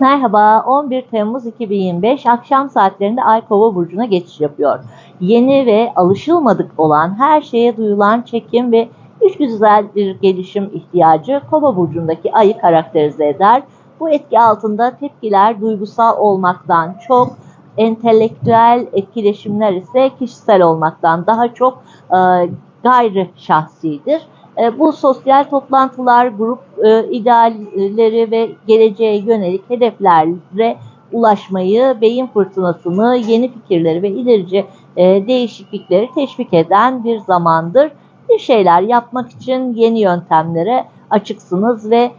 Merhaba, 11 Temmuz 2025 akşam saatlerinde Ay Kova burcuna geçiş yapıyor. Yeni ve alışılmadık olan her şeye duyulan çekim ve iç güzel bir gelişim ihtiyacı Kova burcundaki ayı karakterize eder. Bu etki altında tepkiler duygusal olmaktan çok, entelektüel etkileşimler ise kişisel olmaktan daha çok e, gayri şahsidir. E, bu sosyal toplantılar, grup e, idealleri ve geleceğe yönelik hedeflere ulaşmayı, beyin fırtınasını, yeni fikirleri ve ilerici e, değişiklikleri teşvik eden bir zamandır. Bir şeyler yapmak için yeni yöntemlere açıksınız ve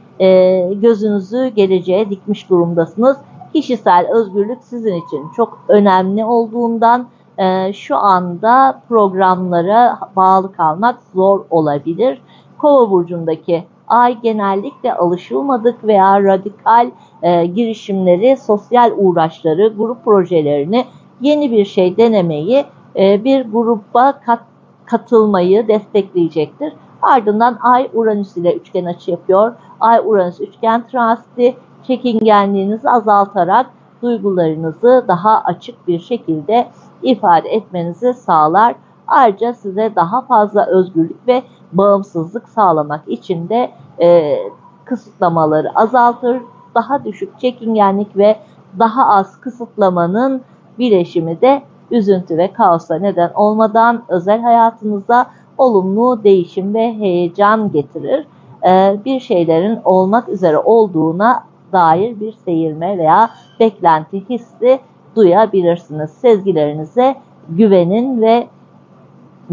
gözünüzü geleceğe dikmiş durumdasınız. Kişisel özgürlük sizin için çok önemli olduğundan e, şu anda programlara bağlı kalmak zor olabilir. Kova burcundaki ay genellikle alışılmadık veya radikal e, girişimleri, sosyal uğraşları, grup projelerini, yeni bir şey denemeyi, e, bir gruba kat, katılmayı destekleyecektir. Ardından Ay Uranüs ile üçgen açı yapıyor. Ay Uranüs üçgen transiti çekingenliğinizi azaltarak duygularınızı daha açık bir şekilde ifade etmenizi sağlar. Ayrıca size daha fazla özgürlük ve bağımsızlık sağlamak için de e, kısıtlamaları azaltır. Daha düşük çekingenlik ve daha az kısıtlamanın bileşimi de üzüntü ve kaosa neden olmadan özel hayatınıza olumlu değişim ve heyecan getirir. E, bir şeylerin olmak üzere olduğuna dair bir seyirme veya beklenti hissi duyabilirsiniz. Sezgilerinize güvenin ve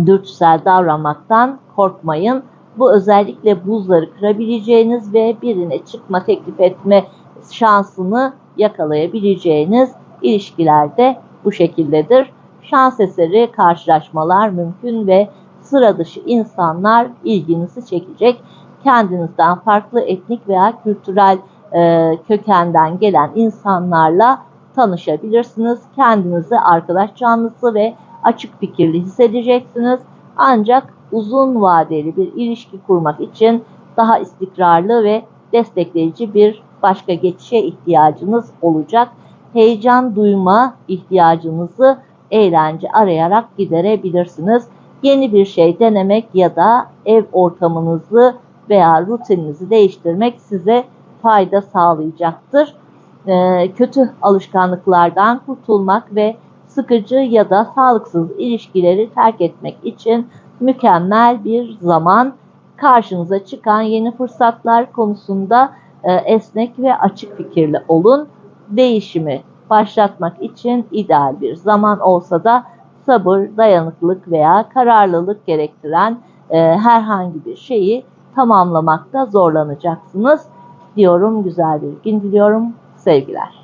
dürtüsel davranmaktan korkmayın. Bu özellikle buzları kırabileceğiniz ve birine çıkma teklif etme şansını yakalayabileceğiniz ilişkilerde bu şekildedir. Şans eseri karşılaşmalar mümkün ve sıra dışı insanlar ilginizi çekecek. Kendinizden farklı etnik veya kültürel e, kökenden gelen insanlarla tanışabilirsiniz. Kendinizi arkadaş canlısı ve açık fikirli hissedeceksiniz. Ancak uzun vadeli bir ilişki kurmak için daha istikrarlı ve destekleyici bir başka geçişe ihtiyacınız olacak. Heyecan duyma ihtiyacınızı eğlence arayarak giderebilirsiniz. Yeni bir şey denemek ya da ev ortamınızı veya rutininizi değiştirmek size fayda sağlayacaktır. Ee, kötü alışkanlıklardan kurtulmak ve sıkıcı ya da sağlıksız ilişkileri terk etmek için mükemmel bir zaman. Karşınıza çıkan yeni fırsatlar konusunda e, esnek ve açık fikirli olun. Değişimi başlatmak için ideal bir zaman olsa da sabır, dayanıklılık veya kararlılık gerektiren e, herhangi bir şeyi tamamlamakta zorlanacaksınız. Diyorum güzel bir gün diliyorum. Sevgiler.